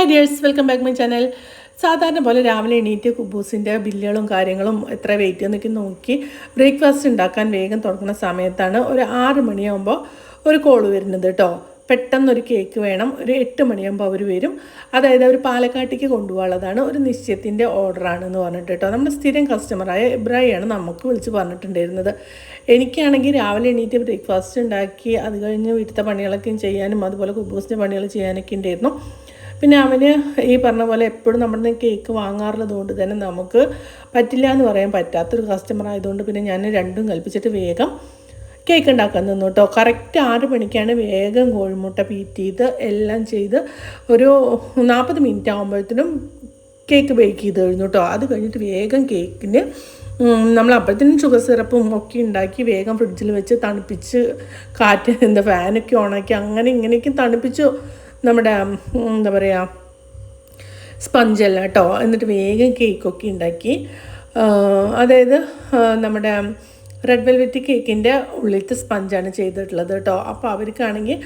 Hi dears welcome back my channel സാധാരണ പോലെ രാവിലെ എണീറ്റ് കുബൂസിന്റെ ബില്ലുകളും കാര്യങ്ങളും എത്ര വെയിറ്റ് എന്നൊക്കെ നോക്കി ബ്രേക്ക്ഫാസ്റ്റ് ഉണ്ടാക്കാൻ വേഗം തുടങ്ങുന്ന സമയത്താണ് ഒരു ആറ് മണിയാകുമ്പോൾ ഒരു കോൾ വരുന്നത് കേട്ടോ പെട്ടെന്നൊരു കേക്ക് വേണം. ഒരു എട്ട് മണിയാകുമ്പോൾ അവർ വരും. അതായത് അവർ പാലക്കാട്ടേക്ക് കൊണ്ടുപോകാനുള്ളതാണ് ഒരു നിശ്ചയത്തിന്റെ ഓർഡറാണെന്ന് പറഞ്ഞിട്ട് കേട്ടോ നമ്മുടെ സ്ഥിരം കസ്റ്റമറായ ഇബ്രാഹിയാണ് നമുക്ക് വിളിച്ച് പറഞ്ഞിട്ടുണ്ടായിരുന്നത്. എനിക്കാണെങ്കിൽ രാവിലെ എണീറ്റ് ബ്രേക്ക്ഫാസ്റ്റ് ഉണ്ടാക്കി അത് കഴിഞ്ഞ് വീട്ടിലത്തെ പണികളൊക്കെ ചെയ്യാനും അതുപോലെ കുബൂസിന്റെ പണികൾ ചെയ്യാനൊക്കെ ഉണ്ടായിരുന്നു. പിന്നെ അവന് ഈ പറഞ്ഞ പോലെ എപ്പോഴും നമ്മുടെ നിന്ന് കേക്ക് വാങ്ങാറുള്ളത് കൊണ്ട് തന്നെ നമുക്ക് പറ്റില്ല എന്ന് പറയാൻ പറ്റാത്തൊരു കസ്റ്റമർ ആയതുകൊണ്ട് പിന്നെ ഞാൻ രണ്ടും കൽപ്പിച്ചിട്ട് വേഗം കേക്ക് ഉണ്ടാക്കാൻ നിന്നു കേട്ടോ. കറക്റ്റ് ആറ് മണിക്കാണ് വേഗം കോഴിമുട്ട പീറ്റ് ചെയ്ത് എല്ലാം ചെയ്ത് ഒരു നാൽപ്പത് മിനിറ്റ് ആകുമ്പോഴത്തേനും കേക്ക് ബേക്ക് ചെയ്ത് കഴിഞ്ഞു കേട്ടോ. അത് കഴിഞ്ഞിട്ട് വേഗം കേക്കിന് നമ്മൾ അപ്പോഴത്തേനും ഷുഗർ സിറപ്പും ഒക്കെ ഉണ്ടാക്കി വേഗം ഫ്രിഡ്ജിൽ വെച്ച് തണുപ്പിച്ച് കാറ്റ് എന്താ ഫാനൊക്കെ ഓണാക്കി അങ്ങനെ ഇങ്ങനെയൊക്കെ തണുപ്പിച്ചു. നമ്മുടെ എന്താ പറയുക സ്പഞ്ചല്ല കേട്ടോ എന്നിട്ട് വേഗം കേക്കൊക്കെ ഉണ്ടാക്കി. അതായത് നമ്മുടെ റെഡ് വെൽവെറ്റ് കേക്കിന്റെ ഉള്ളിലത്തെ സ്പഞ്ചാണ് ചെയ്തിട്ടുള്ളത് കേട്ടോ അപ്പോൾ അവർക്കാണെങ്കിൽ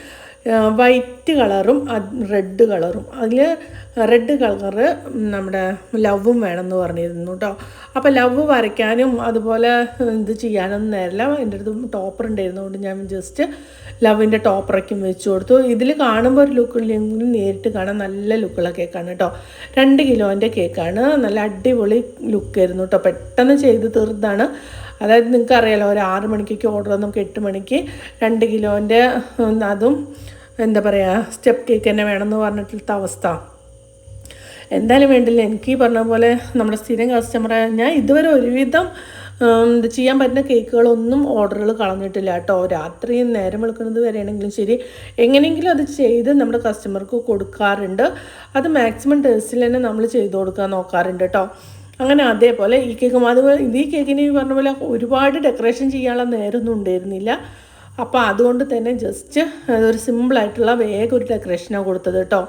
വൈറ്റ് കളറും റെഡ് കളറും. അതിൽ റെഡ് കളറ് നമ്മുടെ ലവും വേണമെന്ന് പറഞ്ഞിരുന്നു കേട്ടോ അപ്പോൾ ലവ് വരയ്ക്കാനും അതുപോലെ ഇത് ചെയ്യാനൊന്നും നേരില്ല. എന്റെ അടുത്ത് ടോപ്പർ ഉണ്ടായിരുന്നതുകൊണ്ട് ഞാൻ ജസ്റ്റ് ലവിന്റെ ടോപ്പറൊക്കെ വെച്ച് കൊടുത്തു. ഇതിൽ കാണുമ്പോൾ ഒരു ലുക്ക് നേരിട്ട് കാണാൻ നല്ല ലുക്കുള്ള കേക്കാണ് കേട്ടോ രണ്ട് കിലോന്റെ കേക്കാണ് നല്ല അടിപൊളി ലുക്കായിരുന്നു കേട്ടോ പെട്ടെന്ന് ചെയ്ത് തീർത്താണ് അതായത് നിങ്ങൾക്ക് അറിയാലോ ഒരു ആറ് മണിക്കൊക്കെ ഓർഡർ നമുക്ക് എട്ട് മണിക്ക് രണ്ട് കിലോന്റെ അതും എന്താ പറയുക സ്റ്റെപ്പ് കേക്ക് തന്നെ വേണമെന്ന് പറഞ്ഞിട്ടുള്ള അവസ്ഥ. എന്തായാലും വേണ്ടില്ല. എനിക്ക് ഈ പറഞ്ഞ പോലെ നമ്മുടെ സ്ഥിരം കസ്റ്റമറായ ഞാൻ ഇതുവരെ ഒരുവിധം ചെയ്യാൻ പറ്റുന്ന കേക്കുകളൊന്നും ഓർഡറുകൾ കളഞ്ഞിട്ടില്ല കേട്ടോ. രാത്രിയും നേരം വിളിക്കുന്നത് വരെയാണെങ്കിലും ശരി. എങ്ങനെയെങ്കിലും അത് ചെയ്ത് നമ്മുടെ കസ്റ്റമർക്ക് കൊടുക്കാറുണ്ട്. അത് മാക്സിമം ടേസ്റ്റിൽ തന്നെ നമ്മൾ ചെയ്ത് കൊടുക്കാൻ നോക്കാറുണ്ട് കേട്ടോ. അങ്ങനെ അതേപോലെ ഈ കേക്കും അതുപോലെ ഈ കേക്കിന് ഈ പറഞ്ഞ പോലെ ഒരുപാട് ഡെക്കറേഷൻ ചെയ്യാനുള്ള നേരമൊന്നും ഉണ്ടായിരുന്നില്ല. അപ്പോൾ അതുകൊണ്ട് തന്നെ ജസ്റ്റ് ഒരു സിമ്പിളായിട്ടുള്ള വേഗം ഒരു ഡെക്കറേഷനാണ് കൊടുത്തത് കേട്ടോ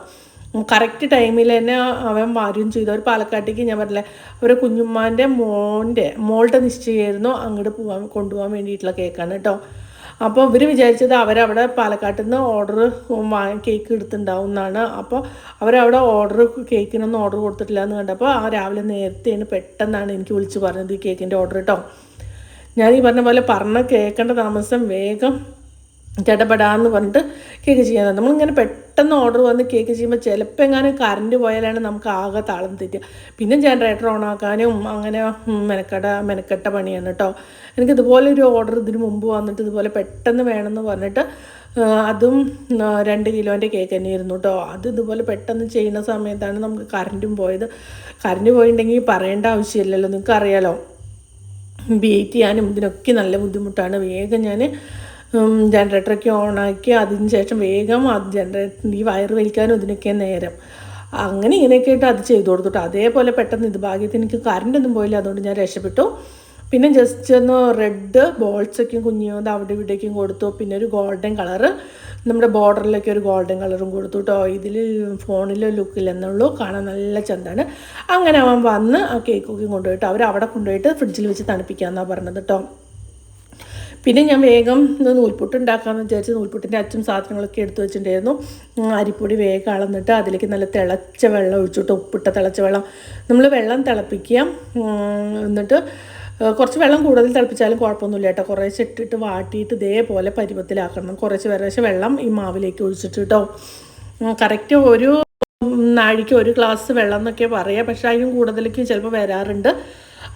കറക്റ്റ് ടൈമിൽ തന്നെ അവൻ വരും ചെയ്തു. ഒരു പാലക്കാട്ടേക്ക് ഞാൻ പറഞ്ഞില്ലേ ഒരു കുഞ്ഞുമ്മാന്റെ മോന്റെ മോളുടെ നിശ്ചയമായിരുന്നു അങ്ങോട്ട് പോകാൻ കൊണ്ടുപോകാൻ വേണ്ടിയിട്ടുള്ള കേക്കാണ് കേട്ടോ അപ്പോൾ ഇവർ വിചാരിച്ചത് അവരവിടെ പാലക്കാട്ടിൽ നിന്ന് ഓർഡർ കേക്ക് എടുത്തിട്ടുണ്ടാവും എന്നാണ് അപ്പോൾ അവരവിടെ ഓർഡർ കേക്കിനൊന്നും ഓർഡർ കൊടുത്തിട്ടില്ല എന്ന് കണ്ടപ്പോൾ ആ രാവിലെ നേരത്തെയാണ് പെട്ടെന്നാണ് എനിക്ക് വിളിച്ച് പറഞ്ഞത് ഈ കേക്കിന്റെ ഓർഡർ കേട്ടോ ഞാൻ ഈ പറഞ്ഞ പോലെ പറഞ്ഞ കേൾക്കേണ്ട താമസം വേഗം ചടപടാന്ന് പറഞ്ഞിട്ട് കേക്ക് ചെയ്യാൻ നമ്മളിങ്ങനെ പെട്ടെന്ന് ഓർഡർ വന്ന് കേക്ക് ചെയ്യുമ്പോൾ ചിലപ്പോൾ എങ്ങാനും കറണ്ട് പോയാലാണ് നമുക്ക് ആകെ താളം തെറ്റുക പിന്നെ ജനറേറ്റർ ഓൺ ആക്കാനും അങ്ങനെ മെനക്കട മെനക്കെട മെനക്കെട്ട പണിയാണ് കേട്ടോ എനിക്ക് ഇതുപോലെ ഒരു ഓർഡർ ഇതിന് മുമ്പ് വന്നിട്ട് ഇതുപോലെ പെട്ടെന്ന് വേണമെന്ന് പറഞ്ഞിട്ട് അതും രണ്ട് കിലോന്റെ കേക്ക് തന്നെയായിരുന്നു കേട്ടോ അത് ഇതുപോലെ പെട്ടെന്ന് ചെയ്യുന്ന സമയത്താണ് നമുക്ക് കറണ്ടും പോയത്. കറണ്ട് പോയിട്ടുണ്ടെങ്കിൽ പറയേണ്ട ആവശ്യമില്ലല്ലോ. നിങ്ങൾക്ക് അറിയാലോ ബീറ്റ് ചെയ്യാനും ഇതിനൊക്കെ നല്ല ബുദ്ധിമുട്ടാണ്. വേഗം ഞാൻ ജനറേറ്ററൊക്കെ ഓണാക്കി അതിന് ശേഷം വേഗം അത് ജനറേറ്റർ ഈ വയറ് വലിക്കാനും ഇതിനൊക്കെ നേരം. അങ്ങനെ ഇങ്ങനെയൊക്കെ ആയിട്ട് അത് ചെയ്തു കൊടുത്തിട്ട്. അതേപോലെ പെട്ടെന്ന് ഇത് ഭാഗ്യത്തിന് എനിക്ക് കറണ്ടൊന്നും പോയില്ല. അതുകൊണ്ട് ഞാൻ രക്ഷപ്പെട്ടു. പിന്നെ ജസ്റ്റ് ഒന്ന് റെഡ് ബോൾസൊക്കെയും കുഞ്ഞുകൊണ്ട് അവിടെ ഇവിടേക്കും കൊടുത്തു. പിന്നെ ഒരു ഗോൾഡൻ കളറ് നമ്മുടെ ബോർഡറിലൊക്കെ ഒരു ഗോൾഡൻ കളറും കൊടുത്തു കേട്ടോ ഇതിൽ ഫോണിലെ ലുക്കില്ലെന്നുള്ളൂ കാണാൻ നല്ല ചന്താണ്. അങ്ങനെ അവൻ വന്ന് ആ കേക്കൊക്കെ കൊണ്ടുപോയിട്ട് അവർ അവിടെ കൊണ്ടുപോയിട്ട് ഫ്രിഡ്ജിൽ വെച്ച് തണുപ്പിക്കാമെന്നാണ് പറഞ്ഞത് കേട്ടോ പിന്നെ ഞാൻ വേഗം നൂൽപുട്ട് ഉണ്ടാക്കാമെന്ന് വിചാരിച്ച് നൂൽപുട്ടിന്റെ അച്ചും സാധനങ്ങളൊക്കെ എടുത്തു വെച്ചിട്ടുണ്ടായിരുന്നു. അരിപ്പൊടി വേഗം അളന്നിട്ട് അതിലേക്ക് നല്ല തിളച്ച വെള്ളം ഒഴിച്ചിട്ട് ഉപ്പിട്ട തിളച്ച വെള്ളം. നമ്മൾ വെള്ളം തിളപ്പിക്കുക. എന്നിട്ട് കുറച്ച് വെള്ളം കൂടുതൽ തിളപ്പിച്ചാലും കുഴപ്പമൊന്നുമില്ല കേട്ടോ. കുറേശ്ശെ ഇട്ടിട്ട് വാട്ടിയിട്ട് ഇതേപോലെ പരുവത്തിലാക്കണം. കുറച്ച് കുറേശ്ശെ വെള്ളം ഈ മാവിലേക്ക് ഒഴിച്ചിട്ട് കേട്ടോ. കറക്റ്റ് ഒരു നാഴിക്ക് ഒരു ഗ്ലാസ് വെള്ളം എന്നൊക്കെ പറയുക പക്ഷേ അതിനും കൂടുതലേക്ക് ചിലപ്പോൾ വരാറുണ്ട്.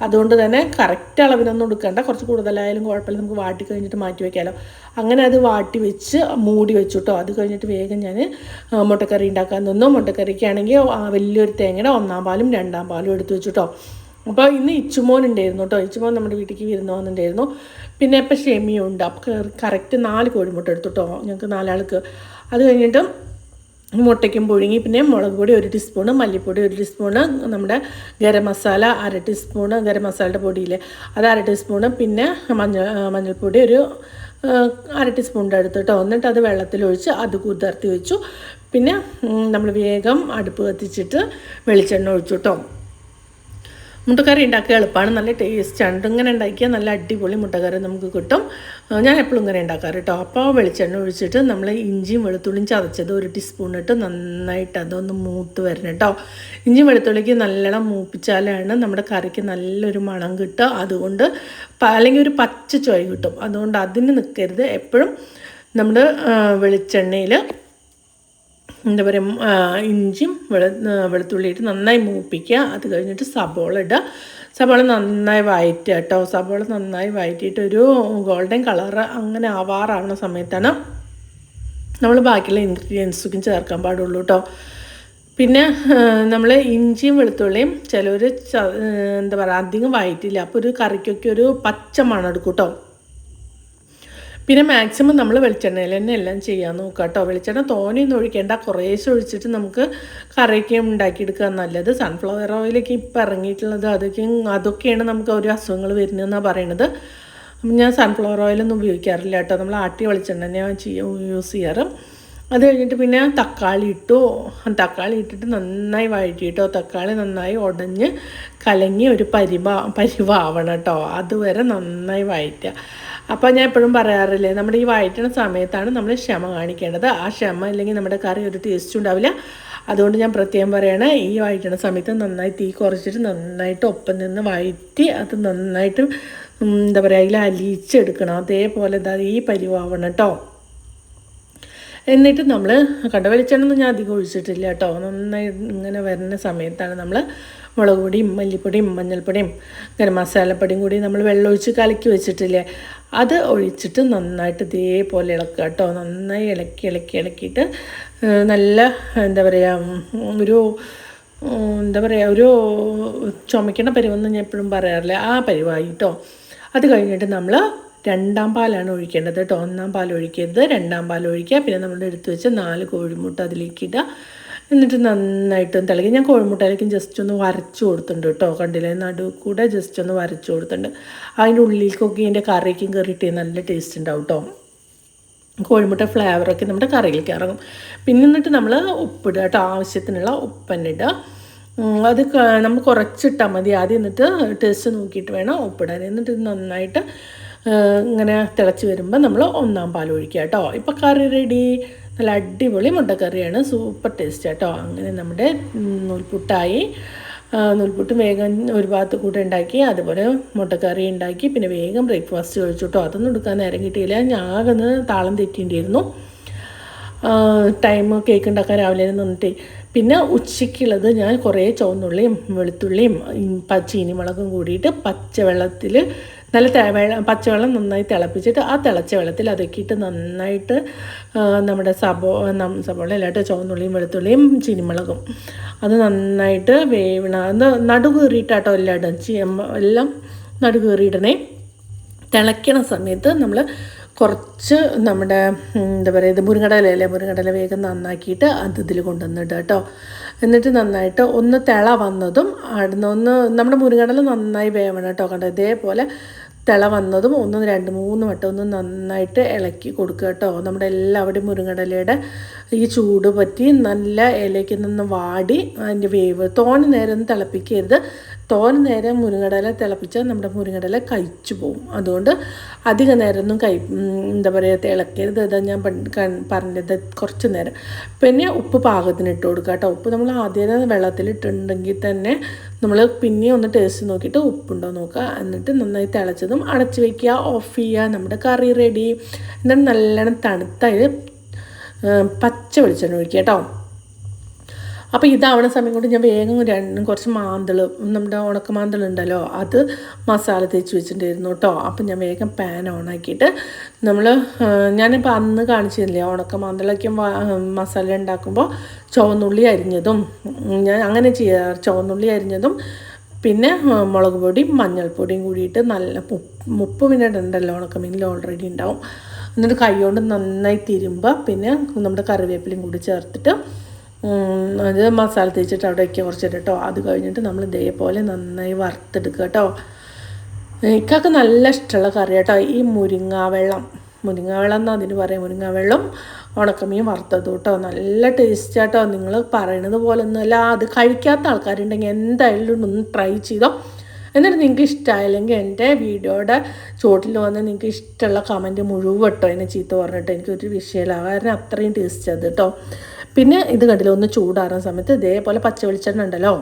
അതുകൊണ്ട് തന്നെ കറക്റ്റ് അളവിനൊന്നും എടുക്കേണ്ട. കുറച്ച് കൂടുതലായാലും കുഴപ്പമില്ല. നമുക്ക് വാട്ടി കഴിഞ്ഞിട്ട് മാറ്റി വയ്ക്കാമല്ലോ അങ്ങനെ അത് വാട്ടി വെച്ച് മൂടി വെച്ചു കേട്ടോ. അത് കഴിഞ്ഞിട്ട് വേഗം ഞാൻ മുട്ടക്കറി ഉണ്ടാക്കാൻ നിന്നു. മുട്ടക്കറിക്കാണെങ്കിൽ വലിയൊരു തേങ്ങയുടെ ഒന്നാം പാലും രണ്ടാം പാലും എടുത്ത് വെച്ചു കേട്ടോ. അപ്പോൾ ഇന്ന് ഇച്ചുമോൻ ഉണ്ടായിരുന്നു കേട്ടോ. ഇച്ചുമോൻ നമ്മുടെ വീട്ടിലേക്ക് വിരുന്ന് വന്നിട്ടുണ്ടായിരുന്നു പിന്നെ ഇപ്പം ഷെമിയും ഉണ്ട്. അപ്പോൾ കറക്റ്റ് നാല് കോഴിമുട്ട എടുത്തു കേട്ടോ. ഞങ്ങൾക്ക് നാലാൾക്ക്. അത് കഴിഞ്ഞിട്ട് മുട്ടയ്ക്കും പുഴുങ്ങി പിന്നെ മുളക് പൊടി ഒരു ടീസ്പൂണ് മല്ലിപ്പൊടി ഒരു ടീസ്പൂണ് നമ്മുടെ ഗരം മസാല അര ടീസ്പൂണ് ഗരം മസാലയുടെ പൊടിയിൽ അത് അര ടീസ്പൂണ് പിന്നെ മഞ്ഞൾ മഞ്ഞൾപ്പൊടി ഒരു അര ടീസ്പൂണിന്റെ അടുത്ത് കേട്ടോ. എന്നിട്ട് അത് വെള്ളത്തിലൊഴിച്ച് അത് കുതിർത്തി വെച്ചു. പിന്നെ നമ്മൾ വേഗം അടുപ്പ് കത്തിച്ചിട്ട് വെളിച്ചെണ്ണ ഒഴിച്ചു കേട്ടോ. മുട്ടക്കറി ഉണ്ടാക്കുക എളുപ്പമാണ്. നല്ല ടേസ്റ്റാണ് ഇങ്ങനെ ഉണ്ടാക്കിയാൽ നല്ല അടിപൊളി മുട്ടക്കറി നമുക്ക് കിട്ടും. ഞാൻ എപ്പോഴും ഇങ്ങനെ ഉണ്ടാക്കാറ് കേട്ടോ. അപ്പോൾ വെളിച്ചെണ്ണ ഒഴിച്ചിട്ട് നമ്മൾ ഇഞ്ചിയും വെളുത്തുള്ളിയും ചതച്ചത് ഒരു ടീസ്പൂൺ ഇട്ട് നന്നായിട്ട് അതൊന്ന് മൂത്ത് വരണം കേട്ടോ. ഇഞ്ചിയും വെളുത്തുള്ളിക്ക് നല്ലോണം മൂപ്പിച്ചാലാണ് നമ്മുടെ കറിക്ക് നല്ലൊരു മണം കിട്ടുക. അതുകൊണ്ട് അല്ലെങ്കിൽ ഒരു പച്ച ചോയ കിട്ടും. അതുകൊണ്ട് അതിന് നിൽക്കരുത് എപ്പോഴും നമ്മുടെ വെളിച്ചെണ്ണയിൽ എന്താ പറയുക ഇഞ്ചിയും വെളു വെളുത്തുള്ളിയിട്ട് നന്നായി മൂപ്പിക്കുക. അത് കഴിഞ്ഞിട്ട് സബോള ഇടുക. സബോള നന്നായി വഴറ്റുക കേട്ടോ. സബോള നന്നായി വഴറ്റിയിട്ട് ഒരു ഗോൾഡൻ കളറ് അങ്ങനെ ആവാറാവുന്ന സമയത്താണ് നമ്മൾ ബാക്കിയുള്ള ഇൻഗ്രീഡിയൻസും ചേർക്കാൻ പാടുള്ളൂ കേട്ടോ. പിന്നെ നമ്മൾ ഇഞ്ചിയും വെളുത്തുള്ളിയും ചിലർ എന്താ പറയുക അധികം വഴറ്റില്ല അപ്പോൾ ഒരു കറിക്കൊക്കെ ഒരു പച്ച മണം എടുക്കും കേട്ടോ. പിന്നെ മാക്സിമം നമ്മൾ വെളിച്ചെണ്ണയിൽ തന്നെ എല്ലാം ചെയ്യാൻ നോക്കുക കേട്ടോ. വെളിച്ചെണ്ണ തോനെയൊന്നും ഒഴിക്കേണ്ട. കുറേശ്ശെ ഒഴിച്ചിട്ട് നമുക്ക് കറിയൊക്കെ ഉണ്ടാക്കിയെടുക്കുക നല്ലത്. സൺഫ്ലവർ ഓയിലൊക്കെ ഇപ്പം ഇറങ്ങിയിട്ടുള്ളത് അതൊക്കെ അതൊക്കെയാണ് നമുക്ക് ഓരോ അസുഖങ്ങൾ വരുന്നതെന്നാണ് പറയണത്. ഞാൻ സൺഫ്ലവർ ഓയിലൊന്നും ഉപയോഗിക്കാറില്ല കേട്ടോ. നമ്മൾ ആട്ടി വെളിച്ചെണ്ണ ചെയ്യ യൂസ് ചെയ്യാറ്. അത് കഴിഞ്ഞിട്ട് പിന്നെ തക്കാളി ഇട്ടു. തക്കാളി ഇട്ടിട്ട് നന്നായി വഴറ്റിയിട്ടോ തക്കാളി നന്നായി ഉടഞ്ഞ് കലങ്ങി ഒരു പരിവ പരിവാവണം കേട്ടോ. അതുവരെ നന്നായി വഴറ്റുക. അപ്പോൾ ഞാൻ എപ്പോഴും പറയാറില്ലേ നമ്മുടെ ഈ വഴറ്റണ സമയത്താണ് നമ്മൾ ക്ഷമ കാണിക്കേണ്ടത്. ആ ക്ഷമ ഇല്ലെങ്കിൽ നമ്മുടെ കറി ഒരു ടേസ്റ്റ് ഉണ്ടാവില്ല. അതുകൊണ്ട് ഞാൻ പ്രത്യേകം പറയണേ ഈ വഴറ്റണ സമയത്ത് നന്നായി തീ കുറച്ചിട്ട് നന്നായിട്ട് ഒപ്പം നിന്ന് വഴറ്റി അത് നന്നായിട്ട് എന്താ പറയുക അതിൽ അലിയിച്ചെടുക്കണം. അതേപോലെ എന്താ ഈ പരിവാവണം കേട്ടോ എന്നിട്ട് നമ്മൾ കണ്ട വെളിച്ചെണ്ണ ഞാൻ അധികം ഒഴിച്ചിട്ടില്ല കേട്ടോ. നന്നായി ഇങ്ങനെ വരുന്ന സമയത്താണ് നമ്മൾ മുളക് പൊടിയും മല്ലിപ്പൊടിയും മഞ്ഞൾപ്പൊടിയും ഗരം മസാലപ്പൊടിയും കൂടി നമ്മൾ വെള്ളം ഒഴിച്ച് കലക്കി വെച്ചിട്ടില്ലേ? അത് ഒഴിച്ചിട്ട് നന്നായിട്ട് ഇതേപോലെ ഇളക്കുക കേട്ടോ. നന്നായി ഇളക്കി ഇളക്കി ഇളക്കിയിട്ട് നല്ല എന്താ പറയുക ഒരു എന്താ പറയുക ഒരു ചുമക്കണ പരിവെന്ന് ഞാൻ എപ്പോഴും പറയാറില്ല. ആ പരിവായിട്ടോ അത് കഴിഞ്ഞിട്ട് നമ്മൾ രണ്ടാം പാലാണ് ഒഴിക്കേണ്ടത് കേട്ടോ. ഒന്നാം പാൽ ഒഴിക്കരുത്. രണ്ടാം പാൽ ഒഴിക്കുക. പിന്നെ നമ്മൾ എടുത്ത് വെച്ച് നാല് കോഴിമുട്ട അതിലേക്ക് ഇടുക. എന്നിട്ട് നന്നായിട്ട് തിളക്കി. ഞാൻ കോഴിമുട്ടയിലേക്കും ജസ്റ്റ് ഒന്ന് വരച്ചു കൊടുത്തിട്ടുണ്ട് കേട്ടോ. കണ്ടില്ലേ? നടു കൂടെ ജസ്റ്റ് ഒന്ന് വരച്ചു കൊടുത്തിട്ടുണ്ട്. അതിന്റെ ഉള്ളിലേക്കൊക്കെ ഇതിന്റെ കറിക്കും കയറിയിട്ട് നല്ല ടേസ്റ്റ് ഉണ്ടാവും കേട്ടോ. കോഴിമുട്ട ഫ്ലേവറൊക്കെ നമ്മുടെ കറിയിലേക്ക് ഇറങ്ങും. പിന്നെ എന്നിട്ട് നമ്മൾ ഉപ്പിടുക കേട്ടോ. ആവശ്യത്തിനുള്ള ഉപ്പന്നിടുക അത് നമ്മൾ കുറച്ചിട്ടാൽ മതി. ആദ്യം എന്നിട്ട് ടേസ്റ്റ് നോക്കിയിട്ട് വേണം ഉപ്പിടാൻ. എന്നിട്ട് നന്നായിട്ട് ഇങ്ങനെ തിളച്ച് വരുമ്പോൾ നമ്മൾ ഒന്നാം പാൽ ഒഴിക്കുക കേട്ടോ. ഇപ്പോൾ കറി റെഡി നല്ല അടിപൊളി മുട്ടക്കറിയാണ്. സൂപ്പർ ടേസ്റ്റ് കേട്ടോ. അങ്ങനെ നമ്മുടെ നൂൽപുട്ടായി. നൂൽപുട്ട് വേഗം ഒരു ഭാഗത്ത് കൂടെ ഉണ്ടാക്കി അതുപോലെ മുട്ടക്കറി ഉണ്ടാക്കി പിന്നെ വേഗം ബ്രേക്ക്ഫാസ്റ്റ് കഴിച്ചു കേട്ടോ. അതൊന്നും എടുക്കാൻ നേരം കിട്ടിയില്ല. ഒന്ന് താളം തെറ്റിണ്ടിരുന്നു ടൈം കേക്ക് ഉണ്ടാക്കാൻ രാവിലെ നിന്നിട്ട്. പിന്നെ ഉച്ചയ്ക്കുള്ളത് ഞാൻ കുറേ ചുവന്നുള്ളിയും വെളുത്തുള്ളിയും പച്ചീനി മുളകും കൂടിയിട്ട് പച്ചവെള്ളത്തിൽ നല്ല വെള്ളം പച്ചവെള്ളം നന്നായി തിളപ്പിച്ചിട്ട് ആ തിളച്ച വെള്ളത്തിൽ അതൊക്കെ ഇട്ട് നന്നായിട്ട് നമ്മുടെ സബോ സബോള അല്ലാട്ട് ചുവന്നുള്ളിയും വെളുത്തുള്ളിയും ചീനിമുളകും. അത് നന്നായിട്ട് വേവണ അത് നടു കീറിയിട്ടാട്ടോ എല്ലാം നടുകീറിയിടണേ. തിളയ്ക്കണ സമയത്ത് നമ്മൾ കുറച്ച് നമ്മുടെ എന്താ പറയുക ഇത് മുരുങ്ങടലല്ലേ മുരുങ്ങടല വേഗം നന്നാക്കിയിട്ട് അത് ഇതിൽ കൊണ്ടുവന്നിട്ട് കേട്ടോ. എന്നിട്ട് നന്നായിട്ട് ഒന്ന് തിള വന്നതും അവിടുന്ന് ഒന്ന് നമ്മുടെ മുരുങ്ങടല നന്നായി വേവണം കേട്ടോ. കണ്ടോ ഇതേപോലെ തിള വന്നതും ഒന്ന് രണ്ട് മൂന്ന് വട്ടം ഒന്ന് നന്നായിട്ട് ഇളക്കി കൊടുക്കുക കേട്ടോ. നമ്മുടെ എല്ലാവരുടെയും മുരുങ്ങടലയുടെ ഈ ചൂട് പറ്റി നല്ല ഇലയ്ക്ക് നിന്ന് വാടി അതിന്റെ വേവ് തോനെ നേരം തിളപ്പിക്കരുത്. തോനെ നേരെ മുരുങ്ങടല തിളപ്പിച്ചാൽ നമ്മുടെ മുരുങ്ങടല കഴിച്ചു പോകും. അതുകൊണ്ട് അധിക നേരമൊന്നും കൈ എന്താ പറയുക തിളക്കരുത്. ഇതാ ഞാൻ പറഞ്ഞത്. കുറച്ച് നേരം. പിന്നെ ഉപ്പ് പാകത്തിന് ഇട്ട് കൊടുക്കുക കേട്ടോ. ഉപ്പ് നമ്മൾ ആദ്യം വെള്ളത്തിൽ ഇട്ടിട്ടുണ്ടെങ്കിൽ തന്നെ നമ്മൾ പിന്നെ ഒന്ന് ടേസ്റ്റ് നോക്കിയിട്ട് ഉപ്പുണ്ടോ നോക്കുക. എന്നിട്ട് നന്നായി തിളച്ചതും അടച്ച് വയ്ക്കുക ഓഫ് ചെയ്യുക. നമ്മുടെ കറി റെഡി എന്നിട്ട് നല്ലോണം തണുത്തതിൽ പച്ച വെളിച്ചെണ്ണ ഒഴിക്കുക കേട്ടോ. അപ്പോൾ ഇതാവണ സമയം കൊണ്ട് ഞാൻ വേഗം രണ്ടും കുറച്ച് മാന്തൾ നമ്മുടെ ഉണക്ക മാന്തൾ ഉണ്ടല്ലോ അത് മസാല തേച്ച് വെച്ചിട്ടുണ്ടായിരുന്നു കേട്ടോ അപ്പം ഞാൻ വേഗം പാൻ ഓണാക്കിയിട്ട് നമ്മൾ ഞാനിപ്പോൾ അന്ന് കാണിച്ചില്ലേ ഉണക്ക മാന്തളൊക്കെ മസാല ഉണ്ടാക്കുമ്പോൾ ചുവന്നുള്ളി അരിഞ്ഞതും ഞാൻ അങ്ങനെ ചെയ്യാറ് ചുവന്നുള്ളി അരിഞ്ഞതും പിന്നെ മുളക് പൊടിയും മഞ്ഞൾപ്പൊടിയും കൂടിയിട്ട് നല്ല മുപ്പ് മിനിറ്റ് ഉണ്ടല്ലോ ഉണക്ക ഉണക്കമീനിൽ ഓൾറെഡി ഉണ്ടാവും. എന്നിട്ട് കൈ കൊണ്ട് നന്നായി തിരുമ്പുക പിന്നെ നമ്മുടെ കറിവേപ്പിലയും കൂടി ചേർത്തിട്ട് അത് മസാല തേച്ചിട്ട് അവിടെ വയ്ക്കുക കുറച്ചിട്ട് കേട്ടോ അത് കഴിഞ്ഞിട്ട് നമ്മൾ ഇതേപോലെ നന്നായി വറുത്തെടുക്കുക കേട്ടോ. എനിക്കൊക്കെ നല്ല ഇഷ്ടമുള്ള കറി കേട്ടോ. ഈ മുരിങ്ങാവെള്ളം. മുരിങ്ങാവെള്ളം എന്നാൽ അതിന് പറയാം? മുരിങ്ങാവെള്ളം ഉണക്കമീൻ വറുത്തത് കേട്ടോ. നല്ല ടേസ്റ്റ് കേട്ടോ. നിങ്ങൾ പറയണത് പോലെ ഒന്നുമല്ല അത് കഴിക്കാത്ത ആൾക്കാരുണ്ടെങ്കിൽ എന്തായാലും ഒന്ന് ട്രൈ ചെയ്തോ. എന്നിട്ട് നിങ്ങൾക്ക് ഇഷ്ടമായില്ലെങ്കിൽ എന്റെ വീഡിയോയുടെ ചോട്ടിൽ വന്ന് നിങ്ങൾക്ക് ഇഷ്ടമുള്ള കമന്റ് മുഴുവട്ടോ എന്നെ ചീത്ത പറഞ്ഞിട്ട്. എനിക്കൊരു വിഷയമില്ല. കാരണം അത്രയും ടേസ്റ്റ് അത് കേട്ടോ. പിന്നെ ഇത് കണ്ടില്ല ഒന്ന് ചൂടാറുന്ന സമയത്ത് ഇതേപോലെ പച്ച വെളിച്ചെണ്ണ ഉണ്ടല്ലോ.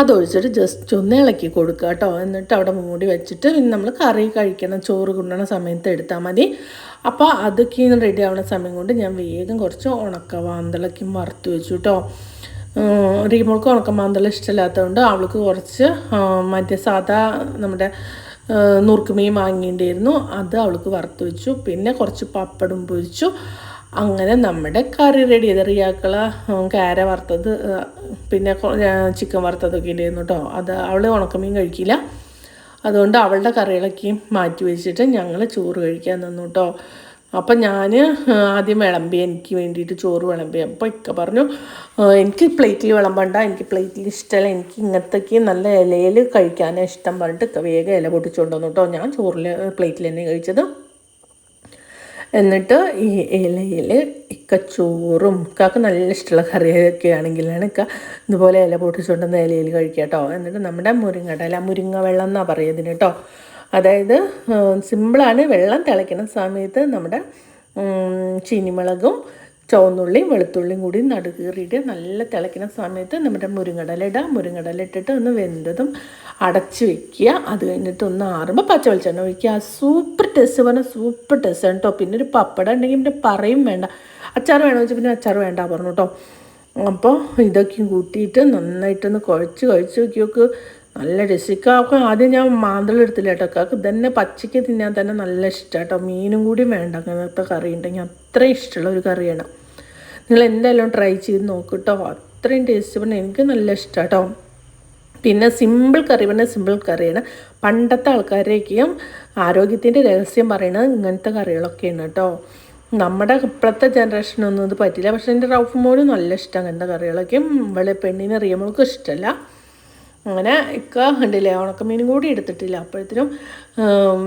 അതൊഴിച്ചിട്ട് ജസ്റ്റ് ഒന്ന് ഇളക്കി കൊടുക്കുക കേട്ടോ. എന്നിട്ട് അവിടെ മൂടി വെച്ചിട്ട് പിന്നെ നമ്മൾ കറി കഴിക്കണം ചോറ് കൊണ്ടുവന്ന സമയത്ത് എടുത്താൽ മതി. അപ്പോൾ അതൊക്കെ റെഡി ആവുന്ന സമയം കൊണ്ട് ഞാൻ വേഗം കുറച്ച് ഉണക്ക മാന്തളക്കും വറുത്ത് വെച്ചു കേട്ടോ. റീമോൾക്ക് ഉണക്ക മാന്തള ഇഷ്ടമില്ലാത്തതുകൊണ്ട് അവൾക്ക് കുറച്ച് മറ്റേ സാധാ നമ്മുടെ നുറുക്കുമീൻ വാങ്ങിയിട്ടുണ്ടായിരുന്നു. അത് അവൾക്ക് വറുത്ത് വെച്ചു. പിന്നെ കുറച്ച് പപ്പടം പൊരിച്ചു. അങ്ങനെ നമ്മുടെ കറി റെഡി ചെയ്ത് റിയാക്കള കാര വറുത്തത് പിന്നെ ചിക്കൻ വറുത്തതൊക്കെ ഉണ്ടായിരുന്നു കേട്ടോ അത് അവൾ ഉണക്കമീൻ കഴിക്കില്ല. അതുകൊണ്ട് അവളുടെ കറികളൊക്കെ മാറ്റി വെച്ചിട്ട് ഞങ്ങൾ ചോറ് കഴിക്കാൻ നിന്നു കേട്ടോ അപ്പം ഞാൻ ആദ്യം വിളമ്പി എനിക്ക് വേണ്ടിയിട്ട് ചോറ് വിളമ്പി. അപ്പോൾ ഇക്ക പറഞ്ഞു എനിക്ക് പ്ലേറ്റിൽ വിളമ്പണ്ട എനിക്ക് പ്ലേറ്റിൽ ഇഷ്ടമല്ല എനിക്ക് ഇങ്ങനത്തേക്ക് നല്ല ഇലയിൽ കഴിക്കാനാണ് ഇഷ്ടം പറഞ്ഞിട്ട് ഇക്ക വേഗം ഇല പൊട്ടിച്ചുകൊണ്ടു വന്നു കേട്ടോ ഞാൻ ചോറിൽ പ്ലേറ്റിൽ തന്നെ കഴിച്ചത് എന്നിട്ട് ഈ ഇലയിൽ ഇക്ക ചോറും ഇക്കാക്ക് നല്ല ഇഷ്ടമുള്ള കറിയൊക്കെ ആണെങ്കിലാണ് ഇക്ക ഇതുപോലെ ഇല പൊട്ടിച്ചുകൊണ്ടുവന്ന ഇലയിൽ കഴിക്കുക കേട്ടോ എന്നിട്ട് നമ്മുടെ മുരിങ്ങയുടെ ഇല മുരിങ്ങ വെള്ളം എന്നാണ് പറയുന്നത് കേട്ടോ അതായത് സിമ്പിളാണ് വെള്ളം തിളയ്ക്കുന്ന സമയത്ത് നമ്മുടെ ചീനിമുളകും ചുവന്നുള്ളിയും വെളുത്തുള്ളിയും കൂടി നടുകീറിയിട്ട് നല്ല തിളയ്ക്കുന്ന സമയത്ത് നമ്മുടെ മുരിങ്ങടല ഇടുക മുരിങ്ങടല ഇട്ടിട്ട് ഒന്ന് വെന്തതും അടച്ച് വെക്കുക. അത് കഴിഞ്ഞിട്ട് ഒന്ന് ആറുമ്പോൾ പച്ച വെളിച്ചെണ്ണ ഒഴിക്കുക സൂപ്പർ ടേസ്റ്റ് പറഞ്ഞാൽ സൂപ്പർ ടേസ്റ്റ് ആണ് കേട്ടോ പിന്നെ ഒരു പപ്പടം ഉണ്ടെങ്കിൽ പിന്നെ പറയും വേണ്ട. അച്ചാർ വേണമെന്ന് വെച്ചാൽ പിന്നെ അച്ചാർ വേണ്ട പറഞ്ഞു കേട്ടോ അപ്പോൾ ഇതൊക്കെയും കൂട്ടിയിട്ട് നന്നായിട്ടൊന്ന് കുഴച്ച് കുഴച്ച് നോക്കിയോക്ക് നല്ല രസിക്കാക്ക് ആദ്യം ഞാൻ മാന്തളം എടുത്തില്ല കേട്ടോ കാക്ക് തന്നെ പച്ചയ്ക്ക് തിന്നാൻ തന്നെ നല്ല ഇഷ്ടമാണ് കേട്ടോ മീനും കൂടി വേണ്ട അങ്ങനത്തെ കറി ഉണ്ടെങ്കിൽ അത്രയും ഇഷ്ടമുള്ള ഒരു കറിയാണ്. നിങ്ങൾ എന്തായാലും ട്രൈ ചെയ്ത് നോക്ക് കേട്ടോ അത്രയും ടേസ്റ്റ് പറഞ്ഞാൽ എനിക്ക് നല്ല ഇഷ്ടമാണ് കേട്ടോ പിന്നെ സിമ്പിൾ കറി പറഞ്ഞാൽ സിമ്പിൾ കറിയാണ് പണ്ടത്തെ ആൾക്കാരേക്കും ആരോഗ്യത്തിന്റെ രഹസ്യം പറയണത് ഇങ്ങനത്തെ കറികളൊക്കെയാണ് കേട്ടോ നമ്മുടെ ഇപ്പോഴത്തെ ജനറേഷനൊന്നും ഇത് പറ്റില്ല. പക്ഷേ എന്റെ റൗഫ് മോനും നല്ല ഇഷ്ടം അങ്ങനത്തെ കറികളൊക്കെയും ഇവളെ പെണ്ണിനെ അറിയുമ്പോൾക്ക് ഇഷ്ടമല്ല അങ്ങനെ ഇക്ക ഉണ്ടല്ലേ ഉണക്കമീനും കൂടി എടുത്തിട്ടില്ല. അപ്പോഴത്തേനും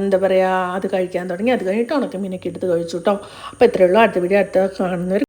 എന്താ പറയുക അത് കഴിക്കാൻ തുടങ്ങി. അത് കഴിഞ്ഞിട്ട് ഉണക്കമീനൊക്കെ എടുത്ത് കഴിച്ചു കേട്ടോ അപ്പോൾ ഇത്രയേ ഉള്ളൂ. അടുത്ത വീഡിയോ അടുത്ത കാണുന്നവർ